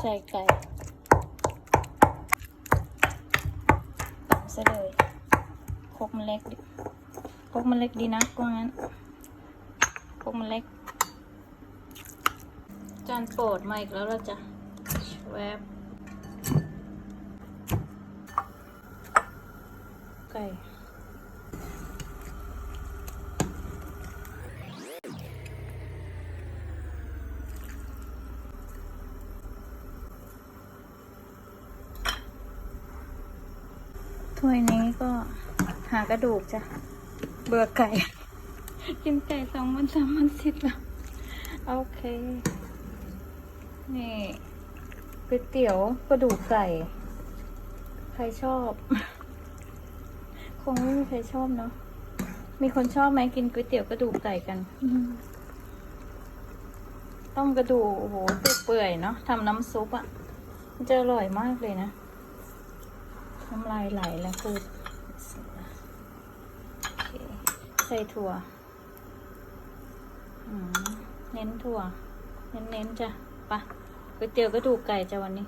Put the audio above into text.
ใส่ไก่ตำซะเลยครกมันเล็กดิครกมันเล็กดีนะกว่างั้นครกมันเล็ก จานโปรดมาอีกแล้วละจ้ะแวบไก่ ถ้วยนี้ก็หากระดูกจ้ะ เบื่อไก่ กินไก่สองวันสามวันสิบแล้วโอเค นี่ก๋วยเตี๋ยวกระดูกไก่ ใครชอบ คงไม่มีใครชอบเนาะมีคนชอบไหมกินก๋วยเตี๋ยวกระดูกไก่กันต้มกระดูกโอ้โหเปื่อยเนาะทำน้ำซุปอะ่ะมันจะอร่อยมากเลยนะ น้ำลายไหลแล้วพูดใส่ถั่วเน้นถั่ว เน้นๆจ้ะไปะก๋วยเตี๋ยวกระดูกไก่จ้ะวันนี้